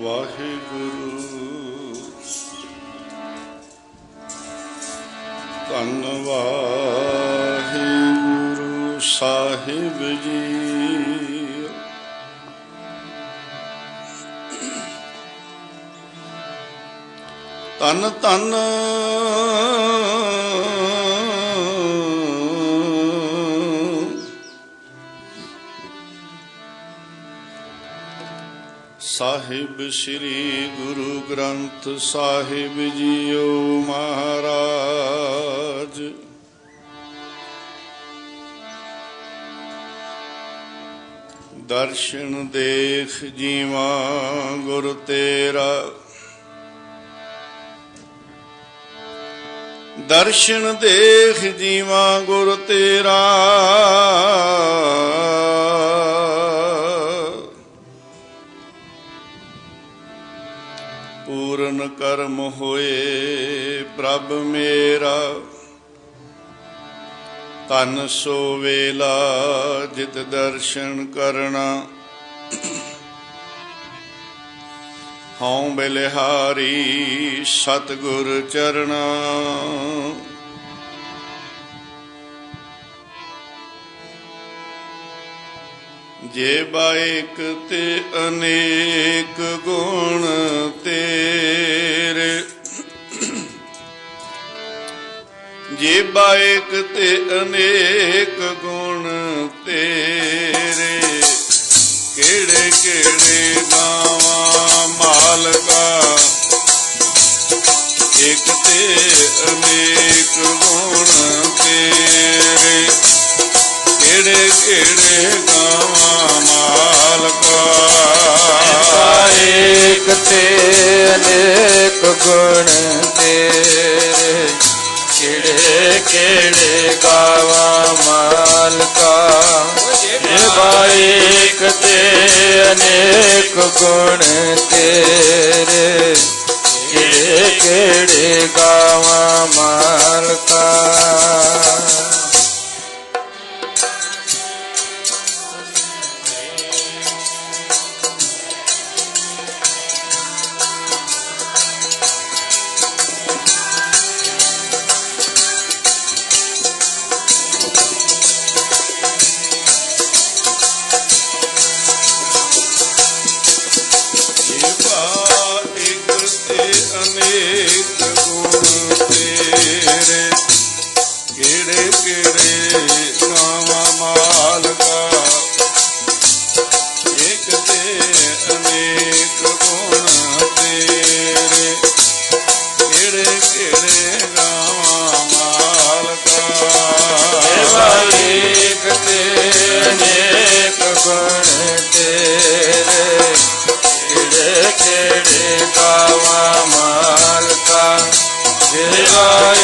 ਵਾਹਿਗੁਰੂ। ਧੰਨ ਵਾਹਿਗੁਰੂ ਸਾਹਿਬ ਜੀ। ਤਨ ਤਨ ਸ੍ਰੀ ਗੁਰੂ ਗ੍ਰੰਥ ਸਾਹਿਬ ਜੀਓ ਮਹਾਰਾਜ। ਦਰਸ਼ਨ ਦੇਖ ਜੀਵਾ ਗੁਰ ਤੇਰਾ। ਦਰਸ਼ਨ ਦੇਖ ਜੀਵਾ ਗੁਰ ਤੇਰਾ। ਕਰਮ ਹੋਏ ਪ੍ਰਭ ਮੇਰਾ। ਤਨ ਸੋ ਵੇਲਾ ਜਿਤ ਦਰਸ਼ਨ ਕਰਨਾ। ਹਉ ਬਲਿਹਾਰੀ ਸਤਗੁਰ ਚਰਣਾ ਜੇ ਬਾਇਕ ਤੇ ਅਨੇਕ ਗੁਣ ਤੇਰੇ। ਜੇ ਬਾਇਕ ਤੇ ਅਨੇਕ ਗੁਣ ਤੇਰੇ, ਕਿਹੜੇ ਕਿਹੜੇ ਗਾਵਾਂ ਮਾਲਕਾ? ਇੱਕ ਤੇ ਅਨੇਕ ਗੁਣ ਤੇਰੇ। ਕਿਹੜੇ ਕਿਹੜੇ ਗਾਵਾਂ ਮਾਲਕਾ? ਏਕ ਤੇ ਅਨੇਕ ਗੁਣ ਤੇਰੇ। ਕਿਹੜੇ ਕਿਹੜੇ ਗਾਵਾ ਮਾਲਕਾ? ਏਕ ਤੇ ਅਨੇਕ ਗੁਣ ਤੇਰੇ। ਕਿਹੜੇ ਕਿਹੜੇ ਗਾਵਾ ਮਾਲਕਾ? ਕਿਹੜੇ ਕਿਹੜੇ ਨਾਮ ਮਾਲਕਾ? ਇੱਕ ਤੇ ਅਨੇਕ ਗੁਣ ਤੇਰੇ। ਕਿਹੜੇ ਕਿਹੜੇ ਨਾਮ ਮਾਲਕਾ? ਏਕ ਤੇ ਅਨੇਕ ਗੁਣ ਤੇਰੇ। ਕਿਹੜੇ ਕਿਹੜੇ ਗਾਵਾ ਮਾਲਕਾ? ਜੇਵਾ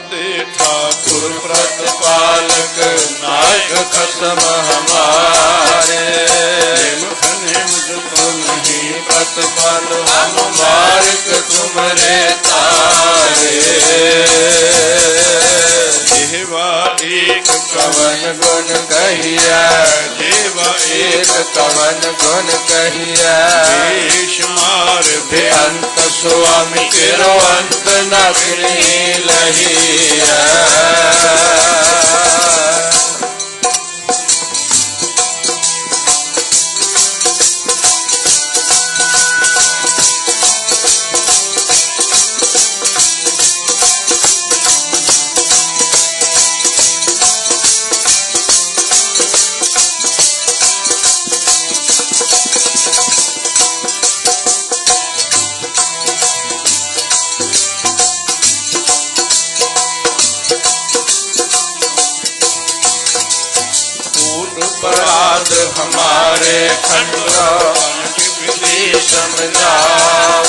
te ਦਾਤੇ ਠਾਕੁਰ ਪ੍ਰਤਪਾਲਕ ਨਾਇਕ ਖਸਮ ਹਮਾਰੇ ਨਿਮਖ ਨਿਮਖ ਤੁਮ ਹੀ ਪ੍ਰਤਪਾਲ ਹਮ ਮਾਰਕ ਤੁਮਰੇ ਤਾਰੇ ਜਿਹਵਾ ਏਕ ਕਵਨ ਗੁਣ ਕਹੀਐ ਜਿਹਵਾ ਏਕ ਕਵਨ ਗੁਣ ਕਹੀਐ ਏਸ਼ ਮਾਰ ਬੇਅੰਤ Yeah. हरे खंडा विधि समझाव।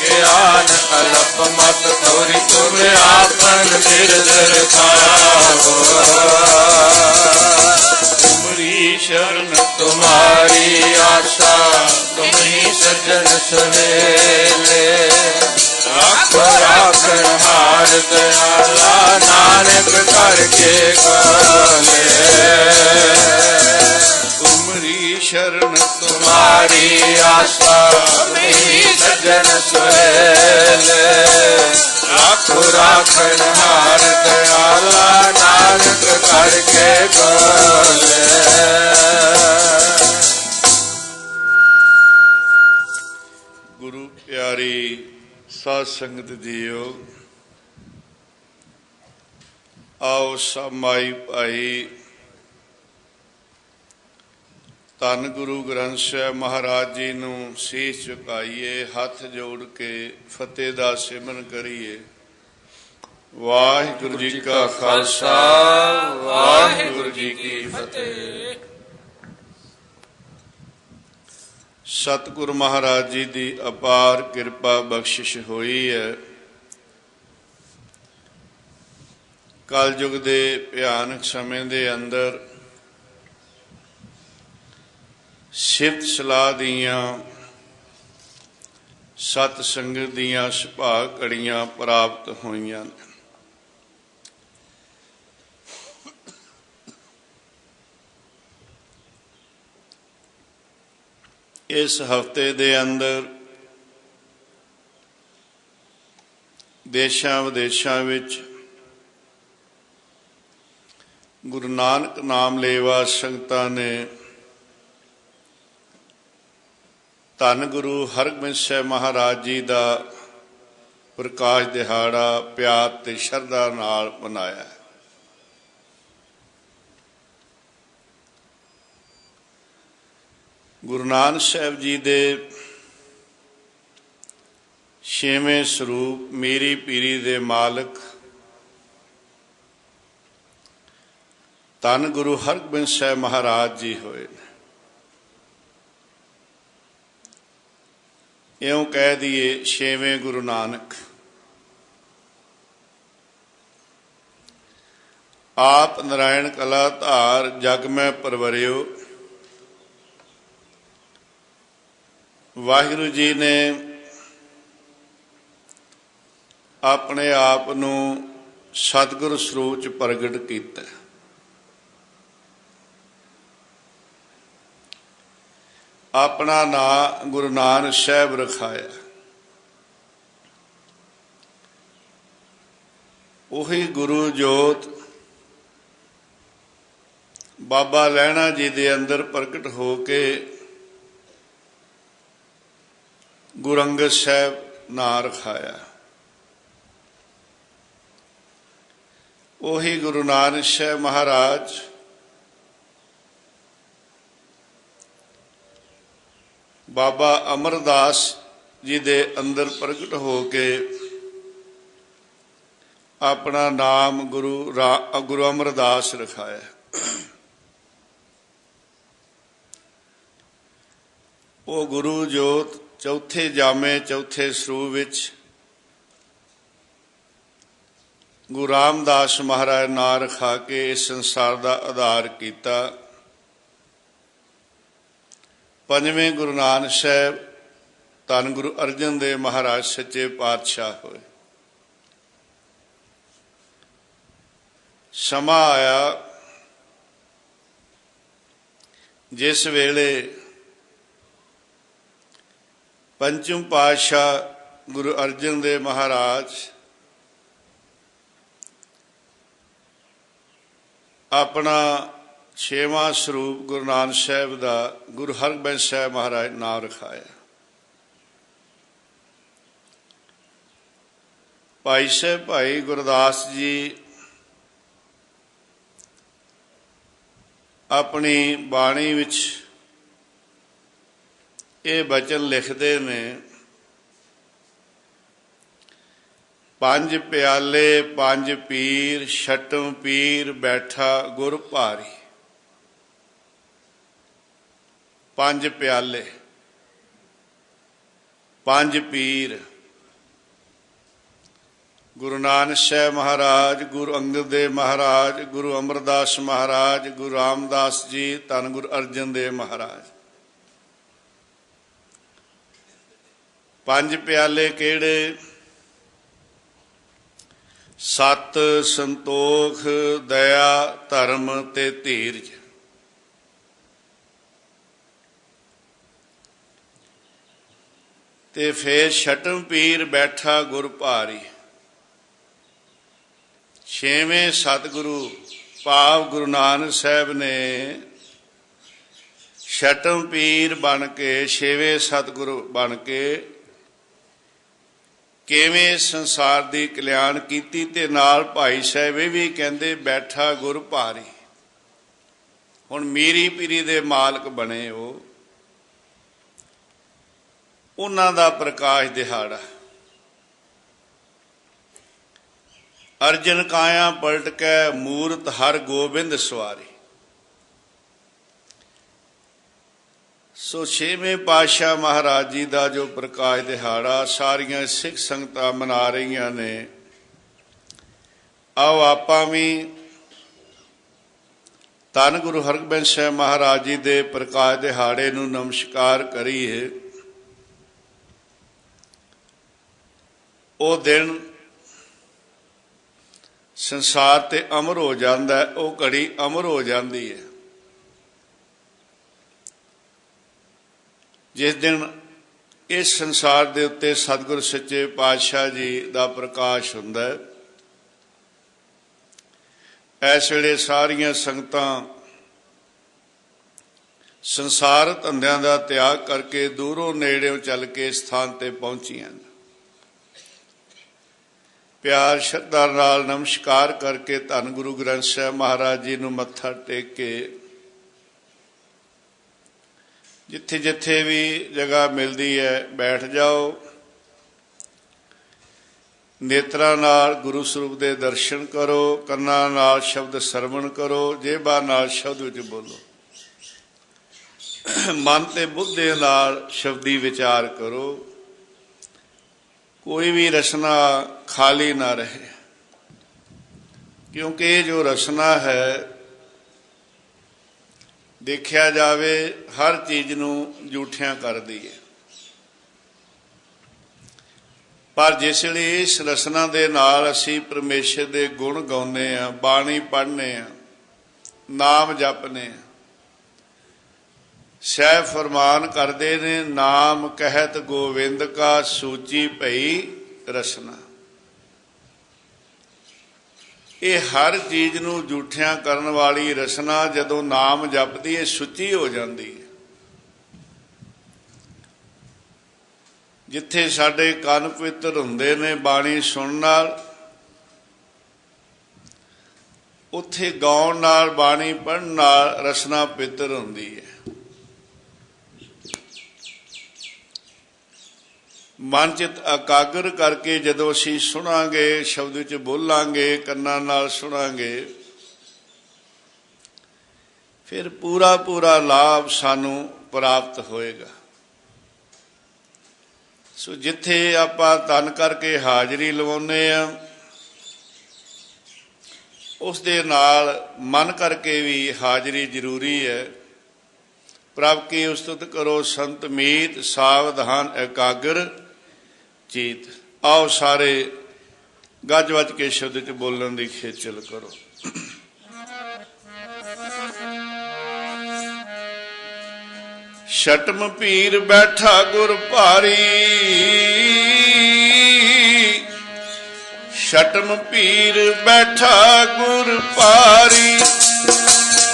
ज्ञान अलप मत थोरी तुम आपन निर्दर खाओ तुम्हारी शरण तुम्हारी आशा, तुम्ही सजन सवेले राखन हार दयाला नानक करके गले। ਤੁਮਰੀ ਸ਼ਰਨ तुम्हारी आशा तुम्ही सज्जन सुहेले राखो राखन हार दयाला नानक करके गाले ਗੁਰੂ ਪਿਆਰੀ ਸਾਧ ਸੰਗਤ ਜੀਓ ਆਓ ਸਭ ਮਾਈ ਭਾਈ ਧੰਨ ਗੁਰੂ ਗ੍ਰੰਥ ਸਾਹਿਬ ਮਹਾਰਾਜ ਜੀ ਨੂੰ ਸੀਸ ਝੁਕਾਈਏ ਹੱਥ ਜੋੜ ਕੇ ਫਤਿਹ ਦਾ ਸਿਮਰਨ ਕਰੀਏ। ਵਾਹਿਗੁਰੂ ਜੀ ਕਾ ਖਾਲਸਾ, ਵਾਹਿਗੁਰੂ ਜੀ ਕੀ ਫਤਿਹ। ਸਤਿਗੁਰ ਮਹਾਰਾਜ ਜੀ ਦੀ ਅਪਾਰ ਕਿਰਪਾ ਬਖਸ਼ਿਸ਼ ਹੋਈ ਹੈ। ਕਲਯੁਗ ਦੇ ਭਿਆਨਕ ਸਮੇਂ ਦੇ ਅੰਦਰ ਸਿਫਤ ਸਲਾਹ ਦੀਆਂ, ਸਤ ਸੰਗਤ ਦੀਆਂ ਸੁਭਾਗ ਘੜੀਆਂ ਪ੍ਰਾਪਤ ਹੋਈਆਂ ਨੇ। ਇਸ ਹਫ਼ਤੇ ਦੇ ਅੰਦਰ ਦੇਸ਼ਾਂ ਵਿਦੇਸ਼ਾਂ ਵਿੱਚ ਗੁਰੂ ਨਾਨਕ ਨਾਮ ਲੇਵਾ ਸੰਗਤਾਂ ਨੇ ਧੰਨ ਗੁਰੂ ਹਰਗੋਬਿੰਦ ਸਾਹਿਬ ਮਹਾਰਾਜ ਜੀ ਦਾ ਪ੍ਰਕਾਸ਼ ਦਿਹਾੜਾ ਪਿਆਰ ਤੇ ਸ਼ਰਧਾ ਨਾਲ ਮਨਾਇਆ ਗੁਰੂ ਨਾਨਕ ਸਾਹਿਬ ਜੀ ਦੇ ਛੇਵੇਂ ਸਰੂਪ ਮੇਰੀ ਪੀਰੀ ਦੇ ਮਾਲਕ ਧੰਨ ਗੁਰੂ ਹਰਗੋਬਿੰਦ ਸਾਹਿਬ ਮਹਾਰਾਜ ਜੀ ਹੋਏ ਨੇ। ਇਉਂ ਕਹਿ ਦਈਏ ਛੇਵੇਂ ਗੁਰੂ ਨਾਨਕ। ਆਪ ਨਰਾਇਣ ਕਲਾ ਧਾਰ ਜਗ ਮੈਂ ਪਰਵਰਿਓ। ਵਾਹਿਗੁਰੂ ਜੀ ਨੇ ਆਪਣੇ ਆਪ ਨੂੰ ਸਤਿਗੁਰ ਸਰੂਪ ਚ ਪ੍ਰਗਟ ਕੀਤਾ। ਆਪਣਾ ਨਾਂ ਗੁਰੂ ਨਾਨਕ ਸਾਹਿਬ ਰਖਾਇਆ। ਉਹੀ ਗੁਰੂ ਜੋਤ ਬਾਬਾ ਲੈਣਾ ਜੀ ਦੇ ਅੰਦਰ ਪ੍ਰਗਟ ਹੋ ਕੇ ਗੁਰੂ ਅੰਗਦ ਸਾਹਿਬ ਨਾਂ ਰਖਾਇਆ। ਉਹੀ ਗੁਰੂ ਨਾਨਕ ਸਾਹਿਬ ਮਹਾਰਾਜ ਬਾਬਾ ਅਮਰਦਾਸ ਜੀ ਦੇ ਅੰਦਰ ਪ੍ਰਗਟ ਹੋ ਕੇ ਆਪਣਾ ਨਾਮ ਗੁਰੂ ਰਾ- ਗੁਰੂ ਅਮਰਦਾਸ ਰਖਾਇਆ। ਉਹ ਗੁਰੂ ਜੋਤ ਚੌਥੇ ਜਾਮੇ, ਚੌਥੇ ਸਰੂਪ ਵਿੱਚ ਗੁਰੂ ਰਾਮਦਾਸ ਮਹਾਰਾਜ ਨਾਂ ਰਖਾ ਕੇ ਇਸ ਸੰਸਾਰ ਦਾ ਆਧਾਰ ਕੀਤਾ। ਪੰਜਵੇਂ ਗੁਰੂ ਨਾਨਕ ਸਾਹਿਬ, ਧੰਨ ਗੁਰੂ ਅਰਜਨ ਦੇਵ ਮਹਾਰਾਜ, ਸੱਚੇ ਪਾਤਸ਼ਾਹ ਹੋਏ। ਸਮਾਂ ਆਇਆ ਜਿਸ ਵੇਲੇ ਪੰਚਮ ਪਾਤਸ਼ਾਹ ਗੁਰੂ ਅਰਜਨ ਦੇਵ ਮਹਾਰਾਜ ਆਪਣਾ ਛੇਵਾਂ ਸਰੂਪ ਗੁਰੂ ਨਾਨਕ ਸਾਹਿਬ ਦਾ ਗੁਰੂ ਹਰਗੋਬਿੰਦ ਸਾਹਿਬ ਮਹਾਰਾਜ ਨਾਮ ਰਖਾਇਆ। ਭਾਈ ਸਾਹਿਬ, ਭਾਈ ਗੁਰਦਾਸ ਜੀ ਆਪਣੀ ਬਾਣੀ ਵਿੱਚ ਇਹ ਬਚਨ ਲਿਖਦੇ ਨੇ, ਪੰਜ ਪਿਆਲੇ ਪੰਜ ਪੀਰ, ਛਟਮ ਪੀਰ ਬੈਠਾ ਗੁਰ ਭਾਰੀ। ਪੰਜ ਪਿਆਲੇ, ਪੰਜ ਪੀਰ। ਗੁਰੂ ਨਾਨਕ ਸਾਹਿਬ ਮਹਾਰਾਜ, ਗੁਰੂ ਅੰਗਦ ਦੇਵ ਮਹਾਰਾਜ, ਗੁਰੂ ਅਮਰਦਾਸ ਮਹਾਰਾਜ, ਗੁਰੂ ਰਾਮਦਾਸ ਜੀ, ਧੰਨ ਗੁਰੂ ਅਰਜਨ ਦੇਵ ਮਹਾਰਾਜ। ਪੰਜ ਪਿਆਲੇ ਕਿਹੜੇ? ਸਤ ਸੰਤੋਖ, ਦਇਆ, ਧਰਮ ਤੇ ਧੀਰਜ। ਤੇ ਫੇਰ ਛਟਮ ਪੀਰ ਬੈਠਾ ਗੁਰ ਭਾਰੀ। ਛੇਵੇਂ ਸਤਿਗੁਰੂ ਭਾਵ ਗੁਰੂ ਨਾਨਕ ਸਾਹਿਬ ਨੇ ਛਟਮ ਪੀਰ ਬਣ ਕੇ, ਛੇਵੇਂ ਸਤਿਗੁਰੂ ਬਣ ਕੇ ਕਿਵੇਂ ਸੰਸਾਰ ਦੀ ਕਲਿਆਣ ਕੀਤੀ ਤੇ ਨਾਲ ਭਾਈ ਸਾਹਿਬ ਇਹ ਵੀ ਕਹਿੰਦੇ ਬੈਠਾ ਗੁਰ ਭਾਰੀ। ਹੁਣ ਮੀਰੀ ਪੀਰੀ ਦੇ ਮਾਲਕ ਬਣੇ ਉਹ। ਉਹਨਾਂ ਦਾ ਪ੍ਰਕਾਸ਼ ਦਿਹਾੜਾ। ਅਰਜਨ ਕਾਇਆ ਪਲਟ ਕੇ ਮੂਰਤ ਹਰ ਗੋਬਿੰਦ ਸਵਾਰੀ। ਸੋ ਛੇਵੇਂ ਪਾਤਸ਼ਾਹ ਮਹਾਰਾਜ ਜੀ ਦਾ ਜੋ ਪ੍ਰਕਾਸ਼ ਦਿਹਾੜਾ, ਸਾਰੀਆਂ ਸਿੱਖ ਸੰਗਤਾਂ ਮਨਾ ਰਹੀਆਂ ਨੇ। ਆਓ ਆਪਾਂ ਵੀ ਧੰਨ ਗੁਰੂ ਹਰਗੋਬਿੰਦ ਸਾਹਿਬ ਮਹਾਰਾਜ ਜੀ ਦੇ ਪ੍ਰਕਾਸ਼ ਦਿਹਾੜੇ ਨੂੰ ਨਮਸਕਾਰ ਕਰੀਏ। ਉਹ ਦਿਨ ਸੰਸਾਰ ਤੇ ਅਮਰ ਹੋ ਜਾਂਦਾ ਹੈ, ਉਹ ਘੜੀ ਅਮਰ ਹੋ ਜਾਂਦੀ ਹੈ। ਜਿਸ ਦਿਨ ਇਸ ਸੰਸਾਰ ਦੇ ਉੱਤੇ ਸਤਿਗੁਰ ਸੱਚੇ ਪਾਤਸ਼ਾਹ ਜੀ ਦਾ ਪ੍ਰਕਾਸ਼ ਹੁੰਦਾ ਹੈ ਇਸ ਵੇਲੇ ਸਾਰੀਆਂ ਸੰਗਤਾਂ ਸੰਸਾਰ ਧੰਦਿਆਂ ਦਾ ਤਿਆਗ ਕਰਕੇ ਦੂਰੋਂ ਨੇੜਿਓਂ ਚੱਲ ਕੇ ਸਥਾਨ ਤੇ ਪਹੁੰਚੀਆਂ ਨੇ। ਪਿਆਰ ਸ਼ਰਧਾ ਨਾਲ ਨਮਸਕਾਰ ਕਰਕੇ ਧੰਨ ਗੁਰੂ ਗ੍ਰੰਥ ਸਾਹਿਬ ਮਹਾਰਾਜ ਜੀ ਨੂੰ ਮੱਥਾ ਟੇਕ ਕੇ ਜਿੱਥੇ ਜਿੱਥੇ ਵੀ ਜਗ੍ਹਾ ਮਿਲਦੀ ਹੈ, ਬੈਠ ਜਾਓ। ਨੇਤਰਾਂ ਨਾਲ ਗੁਰੂ ਸਰੂਪ ਦੇ ਦਰਸ਼ਨ ਕਰੋ, ਕੰਨਾਂ ਨਾਲ ਸ਼ਬਦ ਸਰਵਣ ਕਰੋ, ਜੇਬਾਂ ਨਾਲ ਸ਼ਬਦ ਵਿੱਚ ਬੋਲੋ। ਮਨ ਤੇ ਬੁੱਧ ਨਾਲ ਸ਼ਬਦੀ ਵਿਚਾਰ ਕਰੋ। ਕੋਈ ਵੀ ਰਚਨਾ ਖਾਲੀ ਨਾ ਰਹੇ। ਕਿਉਂਕਿ ਇਹ ਜੋ ਰਚਨਾ ਹੈ, ਦੇਖਿਆ ਜਾਵੇ, ਹਰ ਚੀਜ਼ ਨੂੰ ਝੂਠਿਆਂ ਕਰਦੀ ਹੈ। ਪਰ ਜਿਸ ਲਈ ਇਸ ਰਸਨਾ ਦੇ ਨਾਲ ਅਸੀਂ ਪਰਮੇਸ਼ਰ ਦੇ ਗੁਣ ਗਾਉਂਦੇ ਆ ਬਾਣੀ ਪੜ੍ਹਨੇ ਆ ਨਾਮ ਜਪਨੇ ਆ ਸਹਿ ਫਰਮਾਨ ਕਰਦੇ ਨੇ, ਨਾਮ ਕਹਿਤ ਗੋਵਿੰਦ ਕਾ ਸੂਚੀ ਭਈ ਰਸਨਾ। ਇਹ ਹਰ ਚੀਜ਼ ਨੂੰ ਝੂਠਿਆਂ ਕਰਨ ਵਾਲੀ ਰਸਨਾ, ਜਦੋਂ ਨਾਮ ਜਪਦੀ ਹੈ ਸੁੱਚੀ ਹੋ ਜਾਂਦੀ ਹੈ ਜਿੱਥੇ ਸਾਡੇ ਕੰਨ ਪਵਿੱਤਰ ਹੁੰਦੇ ਨੇ, ਬਾਣੀ ਸੁਣਨ ਨਾਲ, ਉੱਥੇ ਗਾਉਣ ਨਾਲ, ਬਾਣੀ ਪੜ੍ਹਨ ਨਾਲ ਰਸਨਾ ਪਵਿੱਤਰ ਹੁੰਦੀ ਹੈ ਮਨ ਚਿਤ ਇਕਾਗਰ ਕਰਕੇ ਜਦੋਂ ਅਸੀਂ ਸੁਣਾਂਗੇ, ਸ਼ਬਦ ਵਿੱਚ ਬੋਲਾਂਗੇ, ਕੰਨਾਂ ਨਾਲ ਸੁਣਾਂਗੇ, ਫਿਰ ਪੂਰਾ ਪੂਰਾ ਲਾਭ ਸਾਨੂੰ ਪ੍ਰਾਪਤ ਹੋਏਗਾ। ਸੋ ਜਿੱਥੇ ਆਪਾਂ ਤਨ ਕਰਕੇ ਹਾਜ਼ਰੀ ਲਵਾਉਨੇ ਆ ਉਸ ਦੇ ਨਾਲ ਮਨ ਕਰਕੇ ਵੀ ਹਾਜ਼ਰੀ ਜ਼ਰੂਰੀ ਹੈ। ਪ੍ਰਭ ਕੀ ਉਸਤਤ ਕਰੋ ਸੰਤ ਮੀਤ, ਸਾਵਧਾਨ, ਇਕਾਗਰ। ਚੀਤ। ਆਓ ਸਾਰੇ ਗੱਜ ਵੱਜ ਕੇ ਸ਼ਬਦ ਚ ਬੋਲਣ ਦੀ ਖੇਚਲ ਕਰੋ। ਛਟਮ ਪੀਰ ਬੈਠਾ ਗੁਰ ਭਾਰੀ। ਛਟਮ ਪੀਰ ਬੈਠਾ ਗੁਰ ਭਾਰੀ।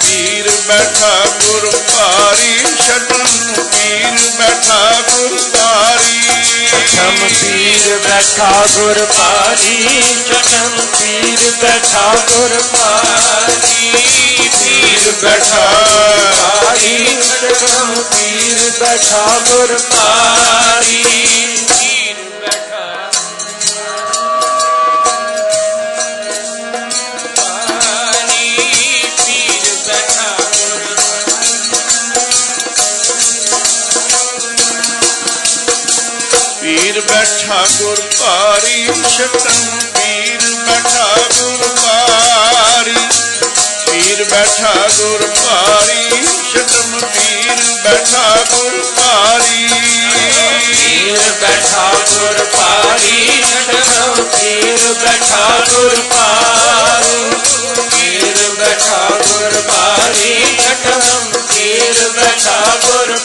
ਪੀਰ ਬੈਠਾ ਗੁਰ ਭਾਰੀ ਛਟਮ ਪੀਰ ਬੈਠਾ ਗੁਰ ਭਾਰੀ ਚਟਮ ਪੀਰ ਬੈਠਾ ਗੁਰ ਪਾਰੀ ਚਟਮ ਪੀਰ ਬੈਠਾ ਗੁਰ ਪਾਰੀ ਪੀਰ ਬੈਠਾ ਪਾਰੀ ਚਟਮ ਪੀਰ ਬੈਠਾ ਗੁਰ ਬੈਠਾ ਗੁਰ ਭਾਰੀ ਛਟਮ ਪੀਰ ਬੈਠਾ ਗੁਰ ਭਾਰੀ ਪੀਰ ਬੈਠਾ ਗੁਰ ਭਾਰੀ ਛਟਮ ਪੀਰ ਬੈਠਾ ਗੁਰ ਭਾਰੀ ਪੀਰ ਬੈਠਾ ਗੁਰ ਪਾਰੀ ਛਟਮ ਪੀਰ ਬੈਠਾ ਗੁਰ ਪਾਰੀ ਪੀਰ ਬੈਠਾ ਗੁਰ ਪਾਰੀ ਛਟਮ ਪੀਰ ਬੈਠਾ ਗੁਰ